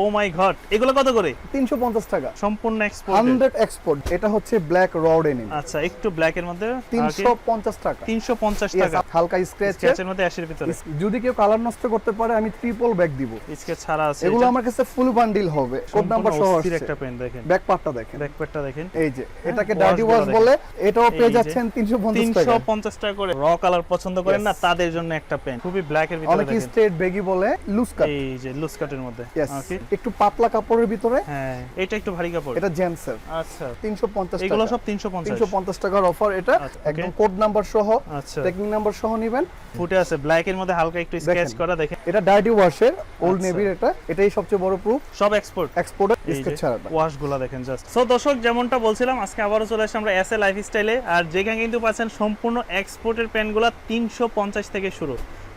ও মাই god এগুলো কত করে? তিনশো পঞ্চাশ টাকা। সম্পূর্ণ এক্সপোর্ট হান্ড্রেড এক্সপোর্ট এটা হচ্ছে ব্ল্যাক র ডেনিম আচ্ছা একটু ব্ল্যাক এর মধ্যে তিনশো পঞ্চাশ টাকা। 350 টাকা। হালকা স্ক্র্যাচ স্কেচের মধ্যে 80 এর ভিতরে যদি কেউ কালার নষ্ট করতে পারে আমি ট্রিপল ব্যাগ দিব। স্কেচ ছাড়া আছে এগুলো আমার কাছে ফুল বান্ডিল হবে। কোড নাম্বার সহ আসছে। একটা পেন দেখেন। ব্যাক পার্টটা দেখেন। ব্যাক প্যাডটা দেখেন। এই যে এটাকে ডার্টি ওয়াশ বলে এটাও পেয়ে যাচ্ছেন 350 টাকা 350 টাকা করে। র কালার পছন্দ করেন না তাদের জন্য একটা পেন খুবই ব্ল্যাক এর ভিতরে অনেকে স্ট্রেট বেগি বলে লুজ কাট এই যে লুজ কাটের মধ্যে। ওকে একটু পাতলা কাপড়ের ভিতরে। হ্যাঁ এটা একটু ভারী কাপড়। এটা জেন্টসের আচ্ছা। 350 এগুলো সব 350 350 টাকার অফার এটা। আচ্ছা, একদম কোড নাম্বার সহ আচ্ছা। টেকনিক নাম্বার সহ নেবেন। ফুটে আছে ব্ল্যাক এর মধ্যে হালকা একটু স্কেচ করা দেখেন। এটা ডার্টি ওয়াশের ওল্ড আচ্ছা। নেভির এটা। এটাই সবচেয়ে বড় প্রুফ সব এক্সপোর্ট এক্সপোর্টের স্কেচ যে ছাড়াটা। ওয়াশগুলা দেখেন জাস্ট সো দর্শক যেমনটা বলছিলাম আজকে আবারও চলে আসছে আমরা এস এ লাইফ স্টাইলে আর যেখানে কিন্তু পাচ্ছেন সম্পূর্ণ এক্সপোর্টের প্যান্টগুলো তিনশো পঞ্চাশ থেকে শুরু।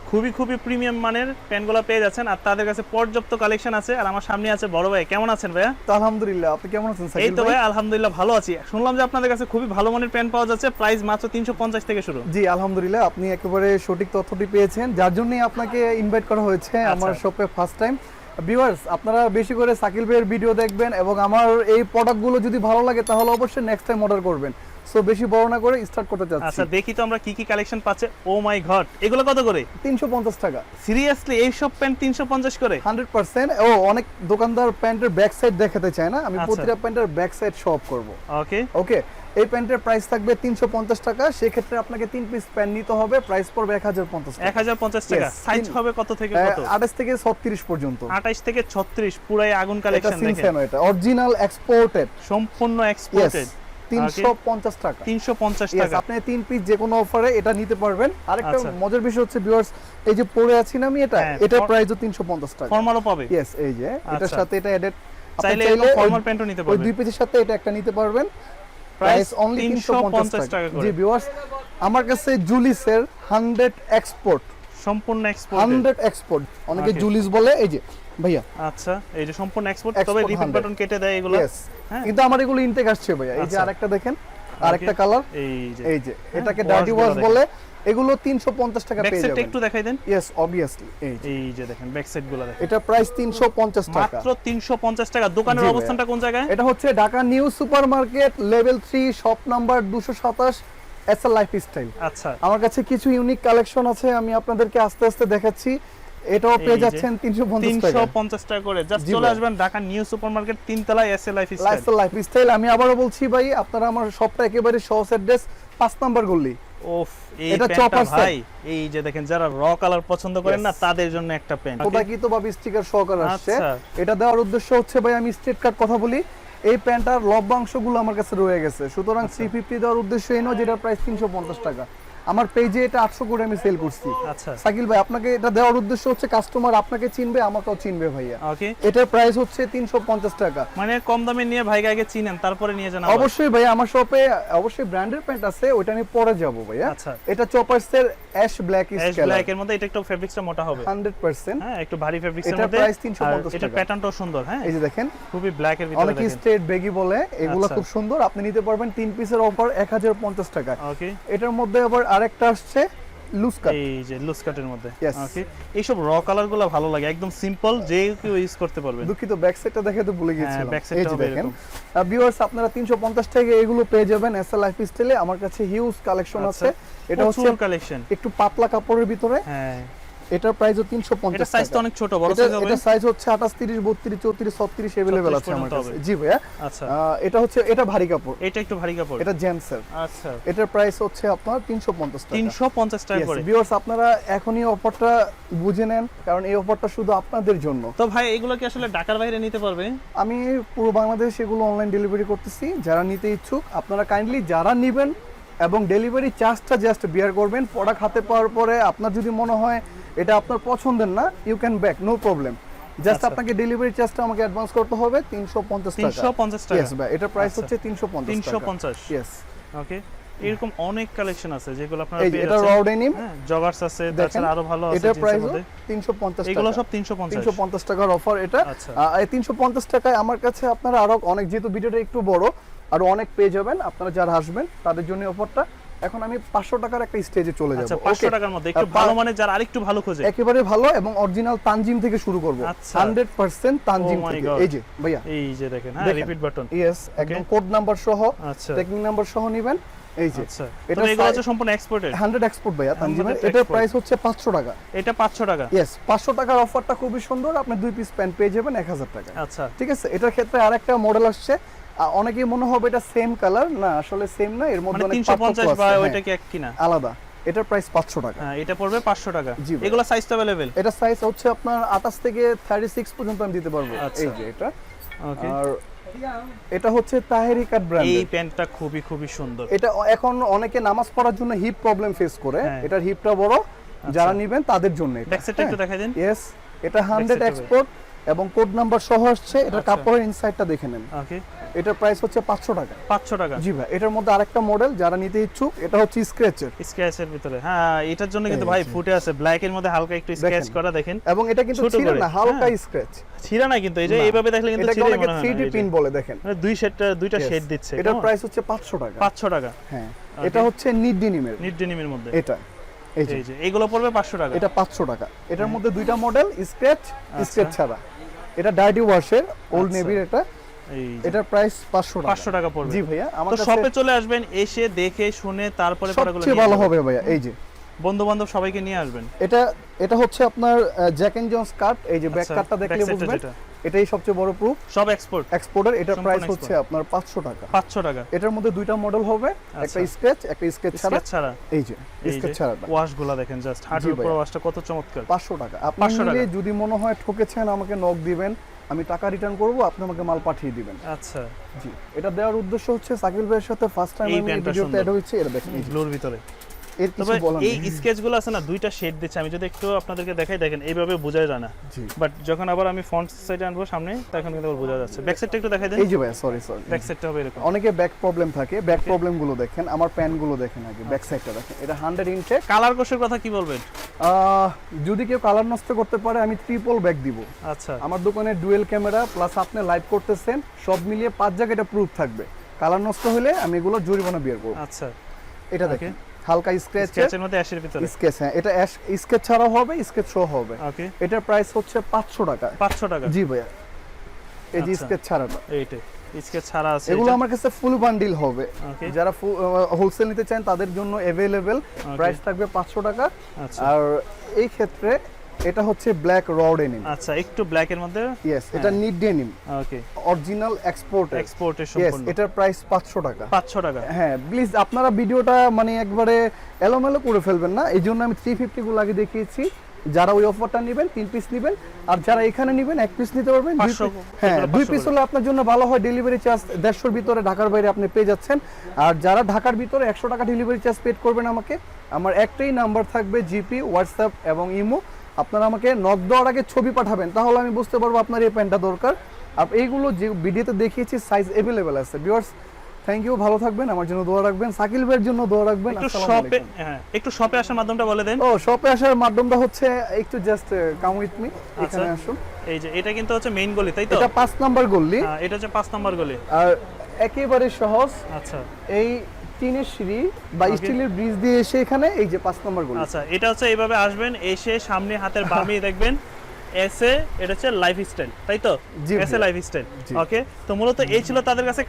খুবই খুবই প্রিমিয়াম মানের প্যান্টগুলো পেয়ে যাচ্ছেন আর তাদের কাছে পর্যাপ্ত কালেকশন আছে আর আমার সামনে আছে বড় ভাই। কেমন আছেন ভাইয়া? তো আলহামদুলিল্লাহ। আপনি কেমন আছেন এই তো ভাই? আলহামদুলিল্লাহ ভালো আছি। শুনলাম যে আপনাদের কাছে খুবই ভালো মানের প্যান্ট পাওয়া যাচ্ছে প্রাইস মাত্র তিনশো পঞ্চাশ থেকে শুরু। জি আলহামদুলিল্লাহ। আপনি একেবারে সঠিক তথ্যটি পেয়েছেন যার জন্যই আপনাকে ইনভাইট করা হয়েছে আচ্ছা। আমার শপে ফার্স্ট টাইম ভিউয়ার্স আপনারা বেশি করে সাকিল ভাইয়ের ভিডিও দেখবেন এবং আমার এই প্রোডাক্টগুলো যদি ভালো লাগে তাহলে অবশ্যই নেক্সট টাইম অর্ডার করবেন। সো বেশি বড় না করে স্টার্ট করতে আচ্ছা দেখি তো আমরা কি কি কালেকশন পাচ্ছে। ও মাই গড এগুলো কত করে? তিনশো পঞ্চাশ টাকা। সিরিয়াসলি এই সব প্যান্ট তিনশো পঞ্চাশ করে? Hundred percent. ও অনেক দোকানদার প্যান্টের ব্যাক সাইড দেখাতে চায় না। আমি আচ্ছা। প্রতিটা প্যান্টের ব্যাক সাইড শপ করব। ওকে ওকে এই প্যান্টের প্রাইস থাকবে তিনশো পঞ্চাশ টাকা। সেক্ষেত্রে আপনাকে তিন পিস প্যান্ট নিতে হবে। প্রাইস পড়বে এক হাজার পঞ্চাশ এক হাজার পঞ্চাশ টাকা। Yes, সাইজ হবে কত থেকে কত? আঠাশ থেকে ছত্রিশ পর্যন্ত। আঠাইশ থেকে ছত্রিশ পুরাই আগুন কালেকশন দেখেন। এটা? অরিজিনাল এক্সপোর্টেড সম্পূর্ণ এক্সপোর্টেড তিনশো পঞ্চাশ টাকা। তিনশো পঞ্চাশ Yes, টাকা। আপনি তিন পিস যে কোনো অফারে এটা নিতে পারবেন। আরেকটা আচ্ছা। মজার বিষয় হচ্ছে ভিউয়ার্স এই যে পরে আছি না আমি এটা হ্যাঁ, এটা প্রাইসও তিনশো পঞ্চাশ টাকা। ফর্মালও পাবে। ইয়েস এই যে এটার আচ্ছা। সাথে এটা এডেড চাইলে ফর্মাল প্যান্টও নিতে ওই দুই পিসের সাথে এটা একটা নিতে পারবেন। প্রাইস অনলি 350 টাকা। জি ভিউয়ার্স আমার কাছে জুলিসের 100 এক্সপোর্ট সম্পূর্ণ এক্সপোর্ট 100 এক্সপোর্ট অনেকে জুলিস বলে এই যে ভাইয়া। আচ্ছা এই যে সম্পূর্ণ এক্সপোর্ট তবে রিপিট বাটন কেটে দেয় এগুলো। হ্যাঁ। কিন্তু আমার এগুলো ইনটেক আসছে ভাইয়া। এই যে আচ্ছা। আরেকটা দেখেন আরেকটা কালার এই যে। এই যে এটাকে ডার্টি ওয়াশ বলে এগুলো 350 টাকা পেয়ে যাবেন। একটু দেখাই দেন। ইয়েস অবভিয়াসলি এই যে। এই যে দেখেন ব্যাক সাইডগুলো দেখেন। এটা প্রাইস 350 টাকা। মাত্র 350 টাকা। দোকানের অবস্থানটা কোন জায়গায়? এটা হচ্ছে Dhaka new super market level 3 shop number 227 S L life style আচ্ছা। আমার কাছে কিছু ইউনিক কালেকশন আছে আমি আপনাদেরকে আস্তে আস্তে দেখাচ্ছি। এটাও পেয়ে যাচ্ছেন 350 টাকা। করে। জাস্ট চলে আসবেন ঢাকা নিউ সুপারমার্কেট তিনতলা S A life style lifestyle life style আমি আবারও বলছি ভাই আপনারা আমার শপটা একেবারে সহজ অ্যাড্রেস পাঁচ নাম্বার গলি। ওফ এই এটা set। ভাই এই যে দেখেন যারা র কালার পছন্দ করেন না তাদের জন্য একটা প্যান্ট। প্রোডাক্টই তো বা স্টিকার সহকারে আসছে। আচ্ছা। এটা দেওয়ার উদ্দেশ্য হচ্ছে ভাই আমি স্ট্রেট কাট কথা বলি। এই প্যান্টার লভ্যাংশগুলো আমার কাছে রয়ে গেছে সুতরাং আচ্ছা। থ্রি ফিফটি দেওয়ার উদ্দেশ্য এই নয় যেটার প্রাইস তিনশো পঞ্চাশ টাকা আমার পেজে এটা আটশো করে আমি সেল করছি। আচ্ছা। সাকিল ভাই আপনাকে এটা দেওয়ার উদ্দেশ্য হচ্ছে কাস্টমার আপনাকে চিনবে আমাকেও চিনবে ভাইয়া। ওকে এটার প্রাইস হচ্ছে তিনশো পঞ্চাশ টাকা। মানে কম দামে নিয়ে ভাইকে আগে চিনেন তারপরে নিয়ে যান অবশ্যই ভাইয়া আমার শপে অবশ্যই ব্র্যান্ডের প্যান্ট আছে ওইটা আমি পরে যাব ভাইয়া। আচ্ছা। এটা চপার্সের অ্যাশ ব্ল্যাক অ্যাশ ব্ল্যাক এর মধ্যে এটা একটু ফেব্রিক্সটা মোটা হবে। Hundred percent. হ্যাঁ একটু ভারী ফেব্রিক্স এর মধ্যে। price 350 এটা প্যাটার্নটাও সুন্দর হ্যাঁ। এই যে দেখেন। খুবই ব্ল্যাক এর ভিতরে অনেকে স্ট্রেট বেগি বলে এগুলো আচ্ছা। খুব সুন্দর। আপনি নিতে পারবেন তিন পিসের অফার এক হাজার পঞ্চাশ টাকা ওকে এটার মধ্যে আবার আরেকটা আসছে লুজ কাট এই যে লুজ কাটের মধ্যে. ওকে এইসব র কালারগুলো ভালো লাগে একদম সিম্পল যে কেউ ইউজ করতে পারবে। দুঃখিত ব্যাক সাইডটা দেখে তো ভুলে গিয়েছিলাম। ব্যাক সাইডটা দেখেন। ভিউয়ার্স আপনারা 350 টাকা এগুলো পেয়ে যাবেন এস লাইফ স্টাইলে আমার কাছে হিউজ কালেকশন আচ্ছা। আছে। এটা হচ্ছে কালেকশন একটু পাতলা কাপড়ের ভিতরে। হ্যাঁ। এটার প্রাইসও এটা 350 সাইজটা টাকা অনেক ছোট বড় এটা সাইজ হবে এটা সাইজ হচ্ছে 28 30 32 34 36 अवेलेबल আছে আমার পর্যন্ত কাছে হবে। জি ভাইয়া আচ্ছা আহ, এটা হচ্ছে এটা ভারী কাপড় এটা একটু ভারী কাপড় এটা জেন্টসের আচ্ছা এটার প্রাইস হচ্ছে আপনার 350 টাকা 350 টাকা করে ভিউয়ার্স আপনারা এখনই অফারটা বুঝে নেন কারণ এই অফারটা শুধু আপনাদের জন্য তো ভাই এগুলো কি আসলে ঢাকার বাইরে নিতে পারবে আমি পুরো বাংলাদেশ এগুলো অনলাইন ডেলিভারি করতেছি যারা নিতে ইচ্ছুক আপনারা কাইন্ডলি যারা নেবেন এবং ডেলিভারি চার্জটা জাস্ট বিয়ার করবেন প্রোডাক্ট হাতে পাওয়ার পরে আপনার যদি মনে হয় এটা আপনার পছন্দের না you can back no problem just. আপনাকে ডেলিভারি চার্জটা আমাকে অ্যাডভান্স করতে হবে 350 টাকা। 350 টাকা। ইয়েস ভাই এটা প্রাইস আচ্ছা। হচ্ছে 350 টাকা। 350 ইয়েস ওকে এরকম অনেক কালেকশন আছে যেগুলো আপনারা পেয়ে এটা যাচ্ছেন। র ডেনিম জগার্স আছে তাছাড়া আরও ভালো আছে জিন্সের প্রাইস মধ্যে। 350 এগুলো সব 350 350 টাকার অফার এটা। এই 350 টাকায় আমার কাছে আপনারা আরও অনেক যেহেতু ভিডিওটা একটু বড় আর অনেক পেয়ে যাবেন আপনারা যারা আসবেন তাদের জন্য অফারটা এখন আমি পাঁচশো টাকার একটা স্টেজে চলে আচ্ছা যাব। পাঁচশো? টাকার মধ্যে একটু ভালো মানে যারা আরেকটু ভালো খোঁজে। একেবারে ভালো এবং অরিজিনাল তানজিম থেকে শুরু করব। আচ্ছা। হান্ড্রেড পার্সেন্ট তানজিম Oh থেকে। এই যে ভাইয়া। এই যে দেখেন হ্যাঁ রিপিট বাটন ইয়েস একদম কোড নাম্বার সহ আচ্ছা। ট্রেকিং নাম্বার সহ নেবেন। এই যে। আচ্ছা। এটা এগুলো হচ্ছে সম্পূর্ণ এক্সপোর্টেড হান্ড্রেড এক্সপোর্ট ভাইয়া তানজিমের। এটার প্রাইস হচ্ছে পাঁচশো টাকা। এটা পাঁচশো টাকা। ইয়েস পাঁচশো টাকার অফারটা খুবই সুন্দর। আপনি দুই পিস প্যান্ট পেয়ে যাবেন এক হাজার টাকা আচ্ছা। ঠিক আছে? এটার ক্ষেত্রে আরেকটা মডেল আসছে। অনেকেই মনে হবে এটা সেম কালার না আসলে সেম না এর মধ্যে মানে অনেক পার্থক্য আছে, বা হ্যাঁ, ওইটা কি এক কিনা? আলাদা। এটার প্রাইস পাঁচশো টাকা। হ্যাঁ এটা পড়বে পাঁচশো টাকা। জি। এগুলো সাইজ তো অ্যাভেলেবেল এটা সাইজ হচ্ছে আপনার আঠাশ থেকে থার্টি সিক্স পর্যন্ত আমি দিতে পারব। আচ্ছা। এই যে এটা। ওকে আর এটা হচ্ছে তাহেরি কাট ব্র্যান্ড এই প্যান্টটা খুবই খুবই সুন্দর। এটা এখন অনেকে নামাজ পড়ার জন্য হিপ প্রবলেম ফেস করে। হ্যাঁ। এটার হিপটা বড়। যারা নেবেন তাদের জন্য ব্যাক সাইডটা একটু দেখাই দিন। ইয়েস এটা হান্ড্রেড side টা এক্সপোর্ট এবং কোড নাম্বার সহ আসছে এটা আচ্ছা। কাপড়ের ইনসাইডটা দেখে নেন। ওকে। এটার প্রাইস হচ্ছে পাঁচশো টাকা। পাঁচশো টাকা। জি ভাই এটার মধ্যে আরেকটা মডেল যারা নিতে ইচ্ছুক এটা হচ্ছে স্ক্র্যাচের স্ক্র্যাচের ভিতরে। হ্যাঁ এটার জন্য কিন্তু ভাই ফুটে আছে। ব্ল্যাক এর মধ্যে হালকা একটু স্ক্র্যাচ করা দেখেন। এবং এটা কিন্তু করে, না হালকা হ্যাঁ। স্ক্র্যাচ ছিঁড়া না কিন্তু এই যে এইভাবে দেখলে কিন্তু ছিঁড়ে মনে হয় 3D না, এই যে। পিন বলে দেখেন। মানে দুই সেট দুইটা. শেড দিচ্ছে। এটার প্রাইস হচ্ছে পাঁচশো টাকা। পাঁচশো টাকা। হ্যাঁ। এটা হচ্ছে নিড ডিনিমের নিট ডেনিমের মধ্যে। এটা। এই যে। এইগুলো পড়বে পাঁচশো টাকা। এটা পাঁচশো টাকা। এটার মধ্যে দুইটা মডেল স্ক্র্যাচ। স্ক্র্যাচ ছাড়া। এটা ডার্টি ওয়াশের ওল্ড। নেভির এটা। এটার প্রাইস পাঁচশো টাকা। পাঁচশো টাকা পড়বে। জি ভাইয়া আমাদের শপে চলে আসবেন এসে দেখে শুনে তারপরে পড়াগুলো সবচেয়ে ভালো হবে ভাইয়া এই যে। বন্ধু বান্ধব সবাইকে নিয়ে আসবেন। এটা এটা হচ্ছে আপনার জ্যাক এন্ড জন্স কাট এই যে ব্যাক আচ্ছা, কাটটা দেখলে বুঝবেন। এটাই সবচেয়ে বড় প্রুফ সব এক্সপোর্ট এক্সপোর্টার এটার প্রাইস হচ্ছে আপনার পাঁচশো টাকা। পাঁচশো টাকা। এটার মধ্যে দুইটা মডেল হবে একটা আচ্ছা। স্কেচ একটা স্কেচ ছাড়া। ছাড়া। এই যে স্কেচ যে ছাড়াটা। ওয়াশগুলা দেখেন জাস্ট হাঁটুর উপর ওয়াশটা কত চমৎকার। পাঁচশো টাকা। আপনি 500 যদি মনে হয় ঠকেছেন আমাকে নক দিবেন আমি টাকা রিটার্ন করব আপনি আমাকে মাল পাঠিয়ে দিবেন। আচ্ছা। জি। এটা দেওয়ার উদ্দেশ্য হচ্ছে সাকিল ভাইয়ের সাথে ফার্স্ট টাইম আমি ভিডিওতে। অ্যাড হয়েছে এটা দেখেন। ব্লুর ভিতরে। এর কিছু বলার এই স্কেচগুলো আছে না দুইটা শেড দিচ্ছে আমি যদি একটু আপনাদেরকে দেখাই দেখেন এইভাবে বোঝা যায় না। বাট যখন আবার আমি ফ্রন্ট সাইডে আনব সামনে তখন কিন্তু বোঝা যাচ্ছে। ব্যাক সাইডটা একটু দেখাই দেন। এই যে ভাইয়া সরি সরি ব্যাক সাইডটা হবে এরকম। অনেকে ব্যাক প্রবলেম থাকে ব্যাক প্রবলেমগুলো দেখেন আমার প্যানগুলো দেখেন আগে ব্যাক সাইডটা দেখেন। এটা হান্ড্রেড ইনটেক কালার কোষের কথা কি বলবেন? যদি কেউ কালার নষ্ট করতে পারে আমি ট্রিপল ব্যাক দিব। আচ্ছা। আমার দোকানে ডুয়েল ক্যামেরা প্লাস আপনি লাইভ করতেছেন সব মিলিয়ে পাঁচ জায়গায় এটা প্রুফ থাকবে। কালার নষ্ট হলে আমি এগুলো জরিমানা বের করব। আচ্ছা। এটা দেখেন। হালকা স্ক্র্যাচ স্ক্র্যাচের মধ্যে অ্যাশের ভিতরে? স্কেচ হ্যাঁ। এটা স্কেচ ছাড়াও হবে স্কেচ সহ হবে। ওকে এটার প্রাইস হচ্ছে পাঁচশো টাকা। পাঁচশো টাকা। জি ভাইয়া। এই যে আচ্ছা। স্কেচ ছাড়াটা এইটাই স্কেচ ছাড়া আছে এগুলো আমার কাছে ফুল বান্ডিল হবে। যারা হোলসেল নিতে চান তাদের জন্য অ্যাভেলেবেল প্রাইস থাকবে পাঁচশো টাকা। আচ্ছা। আর এই ক্ষেত্রে এটা হচ্ছে ব্ল্যাক র ডেনিম আচ্ছা একটু ব্ল্যাক এর মধ্যে? ইয়েস এটা need denim okay original export এক্সপোর্টের সম্পূর্ণ। এটার প্রাইস পাঁচশো টাকা। পাঁচশো টাকা। হ্যাঁ প্লিজ আপনারা ভিডিওটা মানে একবারে এলোমেলো করে ফেলবেন না। এই জন্য আমি থ্রি ফিফটি গুলো আগে দেখিয়েছি। যারা ওই অফারটা নেবেন তিন পিস নেবেন আর যারা এখানে নেবেন এক পিস নিতে পারবেন। 500 হ্যাঁ দুই পিস হলে আপনার জন্য ভালো হয় ডেলিভারি চার্জ দেড়শোর ভিতরে ঢাকার বাইরে আপনি পেয়ে যাচ্ছেন। আর যারা ঢাকার ভিতরে একশো টাকা ডেলিভারি চার্জ পেড করবেন আমাকে আমার একটাই নাম্বার থাকবে জিপি হোয়াটসঅ্যাপ এবং ইমো আপনারা আমাকে নক দেওয়ার আগে ছবি পাঠাবেন তাহলে আমি বুঝতে পারব আপনার এই প্যান্টটা দরকার। আর এইগুলো যে ভিডিওতে দেখিয়েছি সাইজ অ্যাভেলেবেল আছে। ভিউয়ার্স থ্যাংক ইউ ভালো থাকবেন আমার জন্য দোয়া রাখবেন। সাকিল ভাইয়ের জন্য দোয়া রাখবেন একটু শপে হ্যাঁ একটু শপে আসার মাধ্যমটা বলে দেন। ও শপে আসার মাধ্যমটা হচ্ছে একটু জাস্ট কাম উইথ মি এখানে। আসুন। এই যে এটা কিন্তু হচ্ছে মেইন গলি তাই তো? এটা পাঁচ নাম্বার গলি। হ্যাঁ, এটা হচ্ছে পাঁচ নাম্বার গলি। আর একেবারে সহজ। আচ্ছা। এই টিনের সিঁড়ি বা. স্টিলের ব্রিজ দিয়ে এসে এখানে এই যে পাঁচ নম্বর গলি আচ্ছা এটা হচ্ছে এইভাবে আসবেন এসে সামনে হাতের বামে দেখবেন এসে এটা হচ্ছে তাই তো? ওকে তো মূলত এই ছিল তাদের কাছে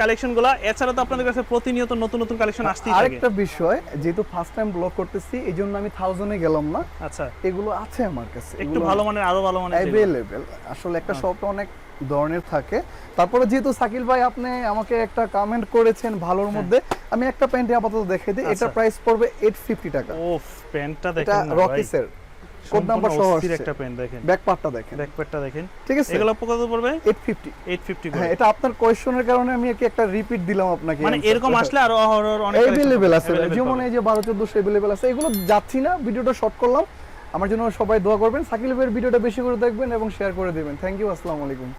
এছাড়া তো আপনাদের কাছে প্রতিনিয়ত নতুন নতুন কালেকশন আসতেই থাকে। আরেকটা বিষয় যেহেতু ফার্স্ট টাইম ব্লগ করতেছি আমি থাউজেন্ডে গেলাম না। আচ্ছা। এগুলো আছে আমার কাছে একটু ভালো মানের আরও ভালো মানের। আসলে একটা শপে অনেক ধরনের থাকে। তারপরে যেহেতু সাকিল ভাই আপনি আমাকে একটা কমেন্ট করেছেন ভালোর মধ্যে আমি একটা প্যান্টে আপাতত দেখে দিই হ্যাঁ। আচ্ছা। এটা প্রাইস পড়বে এইট ফিফটি টাকা। ওফ প্যান্টটা দেখেন রকিসের কোড নাম্বার সহ আসছে। একটা পেন দেখেন। ব্যাক পার্টটা দেখেন। ব্যাক পার্টটা দেখেন। ঠিক আছে? এগুলো কত পড়বে? এইট ফিফটি 850 হ্যাঁ এটা আপনার কোয়েশ্চনের কারণে আমি কি একটা রিপিট দিলাম আপনাকে। মানে এরকম আসলে আরও অনেক অ্যাভেলেবেল আছে। যেমন এই যে বারো চোদ্দশো অ্যাভেলেবেল আছে। এগুলো যাচ্ছি না ভিডিওটা শর্ট করলাম। আমার জন্য সবাই দোয়া করবেন। সাকিলের ভিডিওটা বেশি করে দেখবেন এবং শেয়ার করে দেবেন। থ্যাংক ইউ আসসালামু আলাইকুম।